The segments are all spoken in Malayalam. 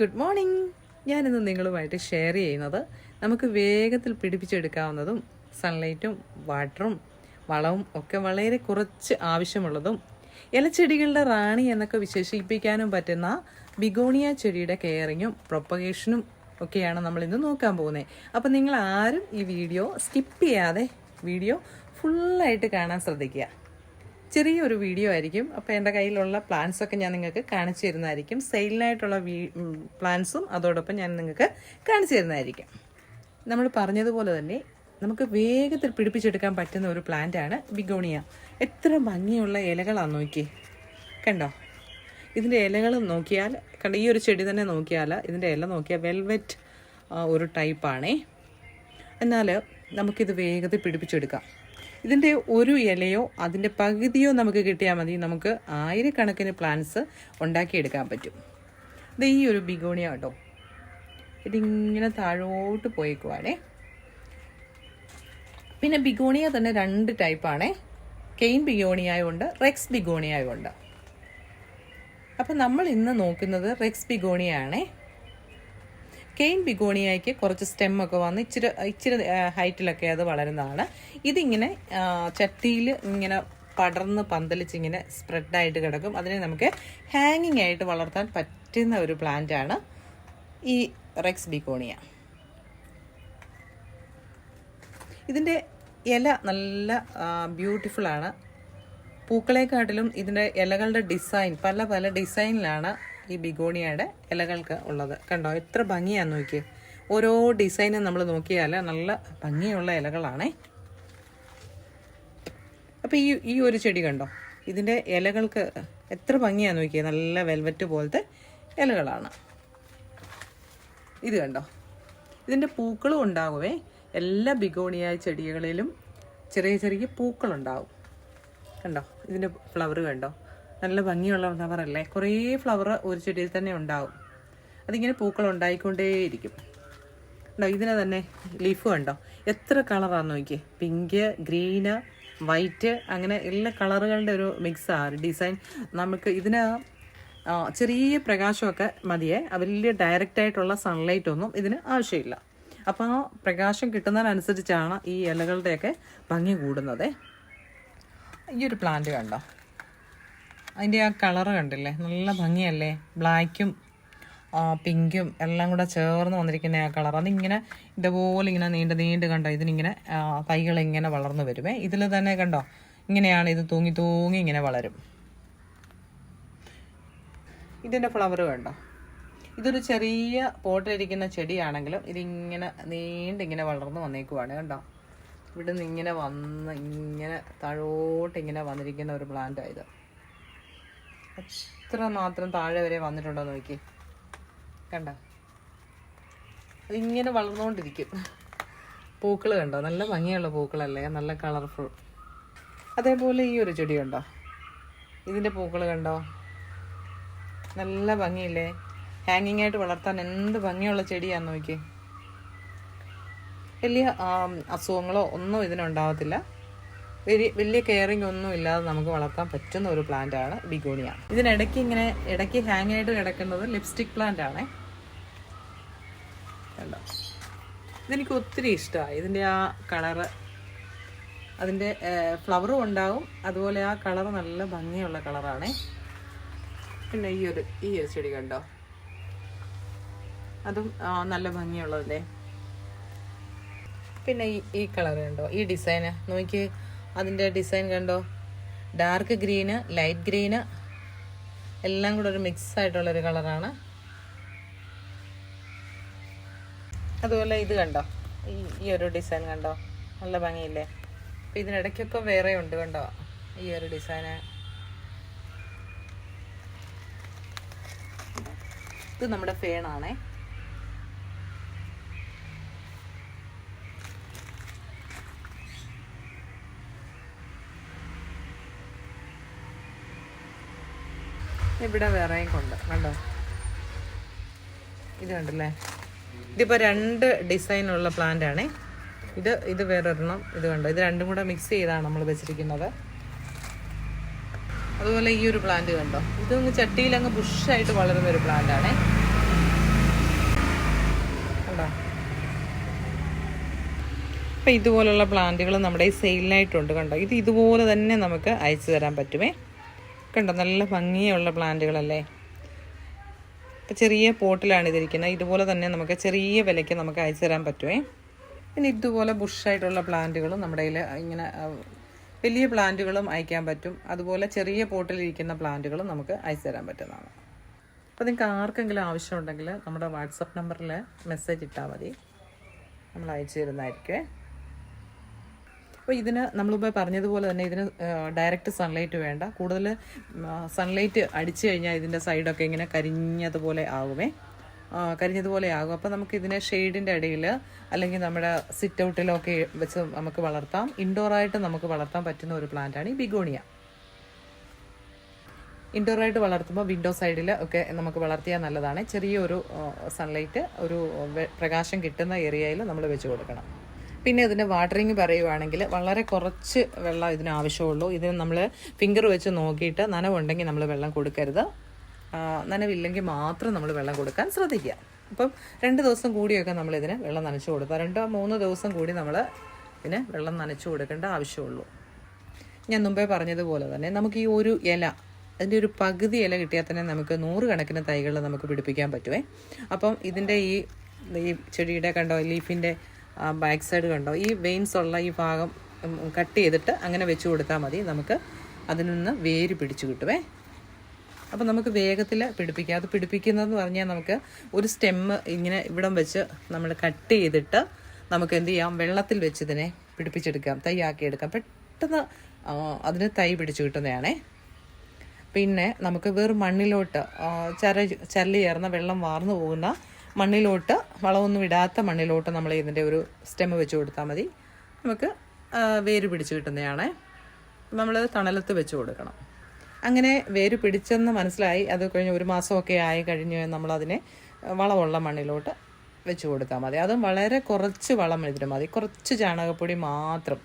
ഗുഡ് മോർണിംഗ് ഞാനിന്ന് നിങ്ങളുമായിട്ട് ഷെയർ ചെയ്യുന്നത് നമുക്ക് വേഗത്തിൽ പിടിപ്പിച്ചെടുക്കാവുന്നതും സൺലൈറ്റും വാട്ടറും വളവും ഒക്കെ വളരെ കുറച്ച് ആവശ്യമുള്ളതും ഇലച്ചെടികളുടെ റാണി എന്നൊക്കെ വിശേഷിപ്പിക്കാനും പറ്റുന്ന ബിഗോണിയ ചെടിയുടെ കെയറിങ്ങും പ്രൊപ്പഗേഷനും ഒക്കെയാണ് നമ്മൾ ഇന്ന് നോക്കാൻ പോകുന്നത്. അപ്പം നിങ്ങൾ ആരും ഈ വീഡിയോ സ്കിപ്പ് ചെയ്യാതെ വീഡിയോ ഫുള്ളായിട്ട് കാണാൻ ശ്രദ്ധിക്കുക. ചെറിയൊരു വീഡിയോ ആയിരിക്കും. അപ്പോൾ എന്റെ കയ്യിലുള്ള പ്ലാൻസൊക്കെ ഞാൻ നിങ്ങൾക്ക് കാണിച്ചു തരുന്നതായിരിക്കും. സെയിലിനായിട്ടുള്ള വീ പ്ലാൻസും അതോടൊപ്പം ഞാൻ നിങ്ങൾക്ക് കാണിച്ചു തരുന്നതായിരിക്കും. നമ്മൾ പറഞ്ഞതുപോലെ തന്നെ നമുക്ക് വേഗത്തിൽ പിടിപ്പിച്ചെടുക്കാൻ പറ്റുന്ന ഒരു പ്ലാന്റാണ് ബിഗോണിയ. എത്ര ഭംഗിയുള്ള ഇലകളാണ് നോക്കി കണ്ടോ? ഇതിന്റെ ഇലകൾ നോക്കിയാൽ കണ്ട? ഈ ഒരു ചെടി തന്നെ നോക്കിയാൽ ഇതിന്റെ ഇല നോക്കിയാൽ വെൽവെറ്റ് ഒരു ടൈപ്പാണേ എന്നാൽ നമുക്കിത് വേഗത്തിൽ പിടിപ്പിച്ചെടുക്കാം. ഇതിന്റെ ഒരു ഇലയോ അതിന്റെ പകുതിയോ നമുക്ക് കിട്ടിയാൽ മതി. നമുക്ക് ആയിരക്കണക്കിന് പ്ലാന്റ്സ് ഉണ്ടാക്കിയെടുക്കാൻ പറ്റും. ഇത് ഈ ഒരു ബിഗോണിയ കേട്ടോ ഇതിങ്ങനെ താഴോട്ട് പോയേക്കുവാണേ. പിന്നെ ബിഗോണിയ തന്നെ രണ്ട് ടൈപ്പാണേ കെയിൻ ബിഗോണിയായുണ്ട് റെക്സ് ബിഗോണിയായുണ്ട്. അപ്പം നമ്മൾ ഇന്ന് നോക്കുന്നത് റെക്സ് ബിഗോണിയാണേ കെയിൻ ബിഗോണിയയ്ക്ക് കുറച്ച് സ്റ്റെം ഒക്കെ വന്ന് ഇച്ചിരി ഇച്ചിരി ഹൈറ്റിലൊക്കെ അത് വളരുന്നതാണ്. ഇതിങ്ങനെ ചട്ടിയിൽ ഇങ്ങനെ പടർന്ന് പന്തലിച്ച് ഇങ്ങനെ സ്പ്രെഡായിട്ട് കിടക്കും. അതിനെ നമുക്ക് ഹാങ്ങിങ് ആയിട്ട് വളർത്താൻ പറ്റുന്ന ഒരു പ്ലാന്റ് ആണ് ഈ റെക്സ് ബിഗോണിയ ഇതിന്റെ ഇല നല്ല ബ്യൂട്ടിഫുള്ളാണ് പൂക്കളെക്കാട്ടിലും ഇതിന്റെ ഇലകളുടെ ഡിസൈൻ പല പല ഡിസൈനിലാണ് ഈ ബിഗോണിയയുടെ ഇലകൾക്ക് ഉള്ളത്. കണ്ടോ? എത്ര ഭംഗിയാന്ന് നോക്കിയേ. ഓരോ ഡിസൈനും നമ്മൾ നോക്കിയാൽ നല്ല ഭംഗിയുള്ള ഇലകളാണേ. അപ്പോൾ ഈ ഈ ഒരു ചെടി കണ്ടോ? ഇതിന്റെ ഇലകൾക്ക് എത്ര ഭംഗിയാന്ന് നോക്കിയേ. നല്ല വെൽവെറ്റ് പോലത്തെ ഇലകളാണ്. ഇത് കണ്ടോ? ഇതിന്റെ പൂക്കളും ഉണ്ടാകുമേ എല്ലാ ബിഗോണിയ ചെടികളിലും ചെറിയ ചെറിയ പൂക്കളുണ്ടാവും. കണ്ടോ? ഇതിന്റെ ഫ്ലവർ കണ്ടോ? നല്ല ഭംഗിയുള്ള ഫ്ലവറല്ലേ? കുറേ ഫ്ലവർ ഒരു ചെടിയിൽ തന്നെ ഉണ്ടാവും. അതിങ്ങനെ പൂക്കൾ ഉണ്ടായിക്കൊണ്ടേയിരിക്കും. ഉണ്ടോ ഇതിനെ തന്നെ ലീഫ് കണ്ടോ? എത്ര കളറാണെന്ന് നോക്കിയേ. പിങ്ക് ഗ്രീന് വൈറ്റ് അങ്ങനെ എല്ലാ കളറുകളുടെ ഒരു മിക്സാണ് ഡിസൈൻ. നമുക്ക് ഇതിന് ചെറിയ പ്രകാശമൊക്കെ മതിയേ. വലിയ ഡയറക്റ്റ് ആയിട്ടുള്ള സൺലൈറ്റ് ഇതിന് ആവശ്യമില്ല. അപ്പോൾ പ്രകാശം കിട്ടുന്നതിനനുസരിച്ചാണ് ഈ ഇലകളുടെയൊക്കെ ഭംഗി കൂടുന്നത്. ഈ ഒരു പ്ലാന്റ് കണ്ടോ? അതിന്റെ ആ കളർ കണ്ടില്ലേ? നല്ല ഭംഗിയല്ലേ? ബ്ലാക്കും പിങ്കും എല്ലാം കൂടെ ചേർന്ന് വന്നിരിക്കുന്ന ആ കളർ. അതിങ്ങനെ ഇതുപോലെ ഇങ്ങനെ നീണ്ട് നീണ്ട് കണ്ടോ? ഇതിനിങ്ങനെ തൈകൾ ഇങ്ങനെ വളർന്നു വരുമേ. ഇതിൽ തന്നെ കണ്ടോ? ഇങ്ങനെയാണ് ഇത് തൂങ്ങി തൂങ്ങി ഇങ്ങനെ വളരും. ഇതിന്റെ ഫ്ലവർ കണ്ടോ? ഇതൊരു ചെറിയ പോട്ടിലിരിക്കുന്ന ചെടിയാണെങ്കിലും ഇതിങ്ങനെ നീണ്ടിങ്ങനെ വളർന്നു വന്നേക്കുവാണ് കണ്ടോ? ഇവിടെ നിന്ന് ഇങ്ങനെ വന്ന് ഇങ്ങനെ താഴോട്ട് ഇങ്ങനെ വന്നിരിക്കുന്ന ഒരു പ്ലാന്റാണ് ഇത്. എത്ര മാത്രം താഴെ വരെ വന്നിട്ടുണ്ടോ നോക്കി. കണ്ട? അതിങ്ങനെ വളർന്നുകൊണ്ടിരിക്കും പൂക്കൾ കണ്ടോ? നല്ല ഭംഗിയുള്ള പൂക്കളല്ലേ? നല്ല കളർഫുൾ. അതേപോലെ ഈ ഒരു ചെടി കണ്ടോ? ഇതിന്റെ പൂക്കൾ കണ്ടോ? നല്ല ഭംഗിയില്ലേ? ഹാങ്ങിങ് ആയിട്ട് വളർത്താൻ എന്ത് ഭംഗിയുള്ള ചെടിയാന്ന് നോക്കി. വലിയ അസുഖങ്ങളോ ഒന്നും ഇതിനുണ്ടാവത്തില്ല. വലിയ വലിയ കെയറിങ് ഒന്നും ഇല്ലാതെ നമുക്ക് വളർത്താൻ പറ്റുന്ന ഒരു പ്ലാന്റ് ആണ് ബിഗോണിയ. ഇതിനിടയ്ക്ക് ഇങ്ങനെ ഇടയ്ക്ക് ഹാങ് ആയിട്ട് കിടക്കുന്നത് ലിപ്സ്റ്റിക് പ്ലാന്റ് ആണേ. കണ്ടോ? ഇതെനിക്ക് ഒത്തിരി ഇഷ്ടമായി. ഇതിന്റെ ആ കളറ് അതിന്റെ ഫ്ലവറും ഉണ്ടാവും. അതുപോലെ ആ കളർ നല്ല ഭംഗിയുള്ള കളറാണേ പിന്നെ ഈ ഒരു ഈ ഒരു ചെടി കണ്ടോ? അതും നല്ല ഭംഗിയുള്ളതല്ലേ? പിന്നെ ഈ ഈ കളർ കണ്ടോ? ഈ ഡിസൈന് നോക്കി അതിന്റെ ഡിസൈൻ കണ്ടോ? ഡാർക്ക് ഗ്രീന് ലൈറ്റ് ഗ്രീന് എല്ലാം കൂടെ ഒരു മിക്സ് ആയിട്ടുള്ളൊരു കളറാണ് അതുപോലെ ഇത് കണ്ടോ? ഈ ഒരു ഡിസൈൻ കണ്ടോ? നല്ല ഭംഗിയില്ലേ? അപ്പം ഇതിനിടയ്ക്കൊക്കെ വേറെ ഉണ്ട് കണ്ടോ? ഈ ഒരു ഡിസൈന് ഇത് നമ്മുടെ ഫേണാണേ ഇവിടെ വേറെയും കൊണ്ട്. കണ്ടോ? ഇത് കണ്ടല്ലേ? ഇതിപ്പോൾ രണ്ട് ഡിസൈനുള്ള പ്ലാന്റ് ആണേ. ഇത് ഇത് വേറൊരെണ്ണം ഇത് കണ്ടോ? ഇത് രണ്ടും കൂടെ മിക്സ് ചെയ്താണ് നമ്മൾ വെച്ചിരിക്കുന്നത്. അതുപോലെ ഈ ഒരു പ്ലാന്റ് കണ്ടോ? ഇത് അങ്ങ് ചട്ടിയിൽ അങ്ങ് ബുഷായിട്ട് വളരുന്ന ഒരു പ്ലാന്റ് ആണേ. കണ്ടോ? അപ്പം ഇതുപോലുള്ള പ്ലാന്റുകൾ നമ്മുടെ ഈ സെയിലിനായിട്ടുണ്ട് കണ്ടോ? ഇത് ഇതുപോലെ തന്നെ നമുക്ക് അയച്ചു തരാൻ പറ്റുമേ. കണ്ടോ നല്ല ഭംഗിയുള്ള പ്ലാന്റുകളല്ലേ? ഇപ്പം ചെറിയ പോട്ടിലാണ് ഇതിരിക്കുന്നത്. ഇതുപോലെ തന്നെ നമുക്ക് ചെറിയ വിലയ്ക്ക് നമുക്ക് അയച്ചു തരാൻ പറ്റുമേ പിന്നെ ഇതുപോലെ ബുഷായിട്ടുള്ള പ്ലാന്റുകളും നമ്മുടെ കയ്യിൽ ഇങ്ങനെ വലിയ പ്ലാന്റുകളും അയക്കാൻ പറ്റും. അതുപോലെ ചെറിയ പോട്ടിലിരിക്കുന്ന പ്ലാന്റുകളും നമുക്ക് അയച്ചു തരാൻ പറ്റുന്നതാണ്. അപ്പോൾ നിങ്ങൾക്ക് ആർക്കെങ്കിലും ആവശ്യമുണ്ടെങ്കിൽ നമ്മുടെ വാട്സപ്പ് നമ്പറിൽ മെസ്സേജ് ഇട്ടാൽ മതി. നമ്മൾ അയച്ചു തരുന്നതായിരിക്കുമേ അപ്പോൾ ഇതിന് നമ്മളിപ്പോൾ പറഞ്ഞതുപോലെ തന്നെ ഇതിന് ഡയറക്റ്റ് സൺലൈറ്റ് വേണ്ട. കൂടുതൽ സൺലൈറ്റ് അടിച്ചു കഴിഞ്ഞാൽ ഇതിന്റെ സൈഡൊക്കെ ഇങ്ങനെ കരിഞ്ഞതുപോലെ ആകുമേ കരിഞ്ഞതുപോലെ ആകും. അപ്പോൾ നമുക്ക് ഇതിനെ ഷെയ്ഡിന്റെ ഇടയിൽ അല്ലെങ്കിൽ നമ്മുടെ സിറ്റ് ഔട്ടിലൊക്കെ വെച്ച് നമുക്ക് വളർത്താം. ഇൻഡോറായിട്ട് നമുക്ക് വളർത്താൻ പറ്റുന്ന ഒരു പ്ലാന്റാണ് ഈ ബിഗോണിയ ഇൻഡോറായിട്ട് വളർത്തുമ്പോൾ വിൻഡോ സൈഡിൽ ഒക്കെ നമുക്ക് വളർത്തിയാൽ നല്ലതാണ്. ചെറിയൊരു സൺലൈറ്റ് ഒരു പ്രകാശം കിട്ടുന്ന ഏരിയയിൽ നമ്മൾ വെച്ച് കൊടുക്കണം. പിന്നെ ഇതിന്റെ വാട്ടറിങ് പറയുവാണെങ്കിൽ വളരെ കുറച്ച് വെള്ളം ഇതിന് ആവശ്യമുള്ളൂ. ഇതിന് നമ്മൾ ഫിംഗർ വെച്ച് നോക്കിയിട്ട് നനവുണ്ടെങ്കിൽ നമ്മൾ വെള്ളം കൊടുക്കരുത്. നനവില്ലെങ്കിൽ മാത്രം നമ്മൾ വെള്ളം കൊടുക്കാൻ ശ്രദ്ധിക്കുക. അപ്പം രണ്ട് ദിവസം കൂടിയൊക്കെ നമ്മൾ ഇതിന് വെള്ളം നനച്ച് കൊടുക്കുക. രണ്ടോ മൂന്നോ ദിവസം കൂടി നമ്മൾ ഇതിന് വെള്ളം നനച്ച് കൊടുക്കേണ്ട ആവശ്യമുള്ളൂ. ഞാൻ മുമ്പേ പറഞ്ഞതുപോലെ തന്നെ നമുക്ക് ഈ ഒരു ഇല അതിന്റെ ഒരു പകുതി ഇല കിട്ടിയാൽ തന്നെ നമുക്ക് നൂറുകണക്കിന് തൈകൾ നമുക്ക് പിടിപ്പിക്കാൻ പറ്റുമേ അപ്പം ഇതിന്റെ ഈ ഈ ചെടിയുടെ കണ്ടോ ലീഫിന്റെ ബാക്ക് സൈഡ് കണ്ടോ? ഈ വെയിൻസ് ഉള്ള ഈ ഭാഗം കട്ട് ചെയ്തിട്ട് അങ്ങനെ വെച്ച് കൊടുത്താൽ മതി. നമുക്ക് അതിൽ നിന്ന് വേര് പിടിച്ചു കിട്ടുവേ. അപ്പം നമുക്ക് വേഗത്തിൽ പിടിപ്പിക്കാം. അത് പിടിപ്പിക്കുന്നതെന്ന് പറഞ്ഞാൽ നമുക്ക് ഒരു സ്റ്റെമ്മ് ഇങ്ങനെ ഇവിടം വെച്ച് നമ്മൾ കട്ട് ചെയ്തിട്ട് നമുക്ക് എന്ത് ചെയ്യാം? വെള്ളത്തിൽ വെച്ച് ഇതിനെ പിടിപ്പിച്ചെടുക്കാം. തൈയാക്കി എടുക്കാം. പെട്ടെന്ന് ആ, അതിന് തൈ പിടിച്ചു കിട്ടുന്നതാണേ. പിന്നെ നമുക്ക് വേറെ മണ്ണിലോട്ട് ആ, ചര ചല്ലി ചേർന്ന വെള്ളം വാർന്നു പോകുന്ന മണ്ണിലോട്ട് വളമൊന്നും ഇടാത്ത മണ്ണിലോട്ട് നമ്മൾ ഇതിന്റെ ഒരു സ്റ്റെമ് വെച്ച് കൊടുത്താൽ മതി. നമുക്ക് വേര് പിടിച്ച് കിട്ടുന്നതാണ് നമ്മൾ തണലത്ത് വെച്ച് കൊടുക്കണം. അങ്ങനെ വേര് പിടിച്ചെന്ന് മനസ്സിലായി. അത് കഴിഞ്ഞ് ഒരു മാസമൊക്കെ ആയി കഴിഞ്ഞ് നമ്മളതിനെ വളമുള്ള മണ്ണിലോട്ട് വെച്ച് കൊടുത്താൽ മതി. അതും വളരെ കുറച്ച് വളം ഇതിന് മതി. കുറച്ച് ചാണകപ്പൊടി മാത്രം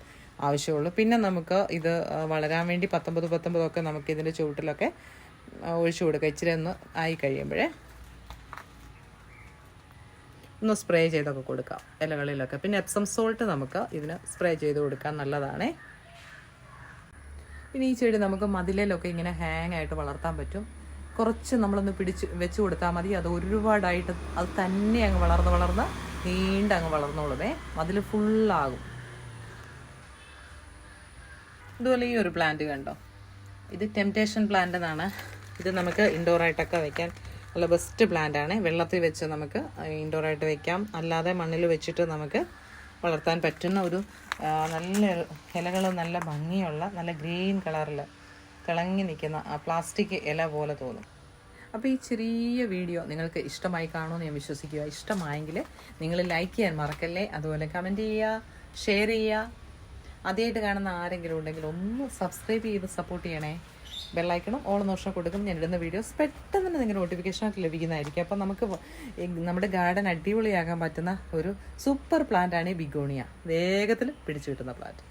ആവശ്യമുള്ളൂ. പിന്നെ നമുക്ക് ഇത് വളരാൻ വേണ്ടി പത്തൊമ്പത് പത്തൊമ്പതൊക്കെ നമുക്ക് ഇതിന്റെ ചുവട്ടിലൊക്കെ ഒഴിച്ചു കൊടുക്കുക ഇച്ചിരി ഒന്ന് ആയി കഴിയുമ്പോഴേ. ഒന്ന് സ്പ്രേ ചെയ്തൊക്കെ കൊടുക്കാം ഇലകളിലൊക്കെ. പിന്നെ എപ്സം സോൾട്ട് നമുക്ക് ഇതിന് സ്പ്രേ ചെയ്ത് കൊടുക്കാൻ നല്ലതാണേ. പിന്നെ ഈ ചെടി നമുക്ക് മതിലിലൊക്കെ ഇങ്ങനെ ഹാങ് ആയിട്ട് വളർത്താൻ പറ്റും. കുറച്ച് നമ്മളൊന്ന് പിടിച്ച് വെച്ച് കൊടുത്താൽ മതി. അത് ഒരുപാടായിട്ട് അത് തന്നെ അങ്ങ് വളർന്ന് വളർന്ന് നീണ്ട അങ്ങ് വളർന്നോളുമേ. മതിൽ ഫുള്ളാകും ഇതുപോലെ ഈ ഒരു പ്ലാന്റ് കണ്ടോ? ഇത് ടെംപ്റ്റേഷൻ പ്ലാന്റ് എന്നാണ്. ഇത് നമുക്ക് ഇൻഡോറായിട്ടൊക്കെ വയ്ക്കാൻ നല്ല ബെസ്റ്റ് പ്ലാന്റ് ആണ്. വെള്ളത്തിൽ വെച്ച് നമുക്ക് ഇൻഡോർ ആയിട്ട് വെക്കാം. അല്ലാതെ മണ്ണിൽ വെച്ചിട്ട് നമുക്ക് വളർത്താൻ പറ്റുന്ന ഒരു നല്ല ഇലകൾ നല്ല ഭംഗിയുള്ള നല്ല ഗ്രീൻ കളറിൽ തിളങ്ങി നിൽക്കുന്ന പ്ലാസ്റ്റിക് ഇല പോലെ തോന്നും. അപ്പോൾ ഈ ചെറിയ വീഡിയോ നിങ്ങൾക്ക് ഇഷ്ടമായി കാണുമെന്ന് ഞാൻ വിശ്വസിക്കുക. ഇഷ്ടമായെങ്കിൽ നിങ്ങൾ ലൈക്ക് ചെയ്യാൻ മറക്കല്ലേ? അതുപോലെ കമന്റ് ചെയ്യുക ഷെയർ ചെയ്യുക. ആദ്യമായിട്ട് കാണുന്ന ആരെങ്കിലും ഉണ്ടെങ്കിൽ ഒന്ന് സബ്സ്ക്രൈബ് ചെയ്ത് സപ്പോർട്ട് ചെയ്യണേ. ബെല്ലൈക്കണം ഓൾ നോഷൻ കൊടുക്കും. ഞാൻ ഇടുന്ന വീഡിയോസ് പെട്ടെന്ന് തന്നെ നിങ്ങൾക്ക് നോട്ടിഫിക്കേഷനായിട്ട് ലഭിക്കുന്നതായിരിക്കും. അപ്പം നമുക്ക് നമ്മുടെ ഗാർഡൻ അടിപൊളിയാകാൻ പറ്റുന്ന ഒരു സൂപ്പർ പ്ലാന്റ് ആണ് ഈ ബിഗോണിയ. വേഗത്തിൽ പിടിച്ചു കിട്ടുന്ന പ്ലാന്റ്